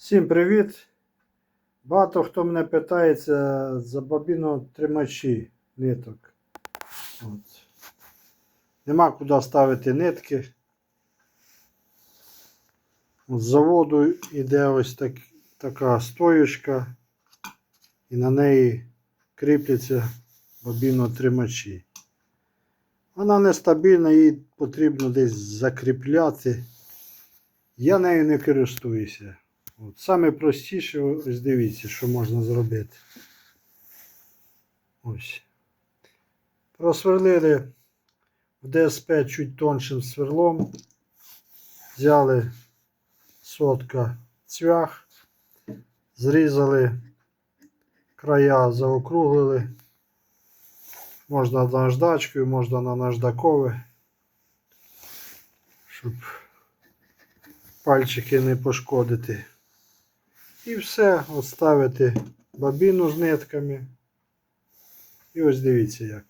Всім привіт! Багато хто мене питається за бобінотримачі ниток. От. Нема куди ставити нитки. З заводу йде ось так, така стоючка, і на неї кріпляться бобінотримачі. Вона нестабільна, її потрібно десь закріпляти. Я нею не користуюся. От, саме простіше, ось дивіться, що можна зробити. Ось. Просверлили в ДСП чуть тоншим сверлом. Взяли сотка цвях, зрізали края, заокруглили. Можна наждачкою, можна на наждакове, щоб пальчики не пошкодити. І все, оставити бобіну з нитками. І ось дивіться як.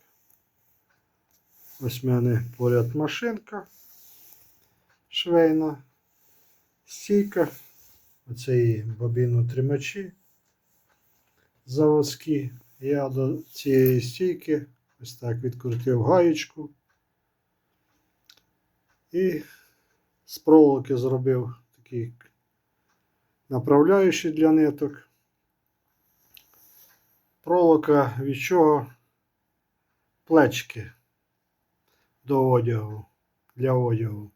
Ось в мене поряд машинка швейна, стійка. Оце її бобіну тримачі заводські. Я до цієї стійки ось так відкрутив гаєчку і з проволоки зробив такий направляючий для ниток. Проволока від чого плечки до одягу, для одягу.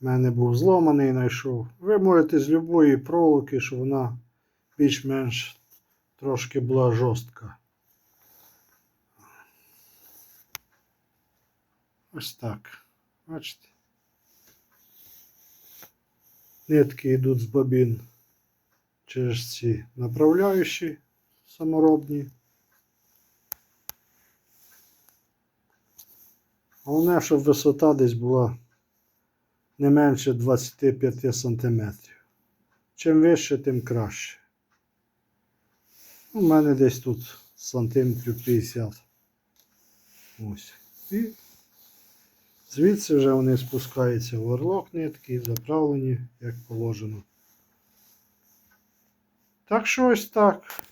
У мене був зломаний, знайшов. Ви можете з любої проволоки, щоб вона більш-менш трошки була жорстка. Ось так. Бачите? Нитки йдуть з бобін через ці направляючі саморобні. Головне, щоб висота десь була не менше 25 см. Чим вище, тим краще. У мене десь тут сантиметрів 50. Ось. І звідси вже вони спускаються в орлок нитки і заправлені, як положено. Так що ось так.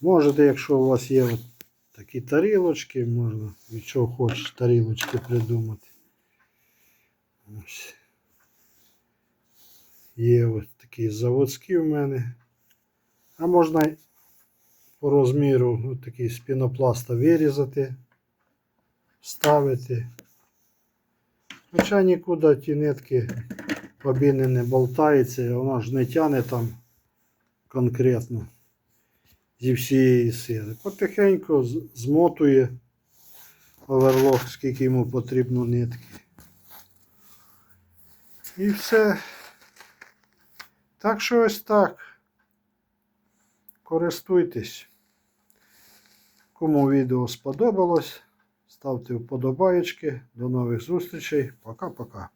Можете, якщо у вас є такі тарілочки, можна від чого хочеш тарілочки придумати. Ось. Є ось такі заводські в мене. А можна по розміру от такий з пінопласта вирізати, вставити. Хоча нікуди ті нитки бобіни не болтаються, і воно ж не тяне там конкретно зі всієї сили. Потихеньку змотує оверлок, скільки йому потрібно нитки. І все. Так що ось так. Користуйтесь. Кому відео сподобалось, ставте вподобаєчки. До нових зустрічей. Пока-пока.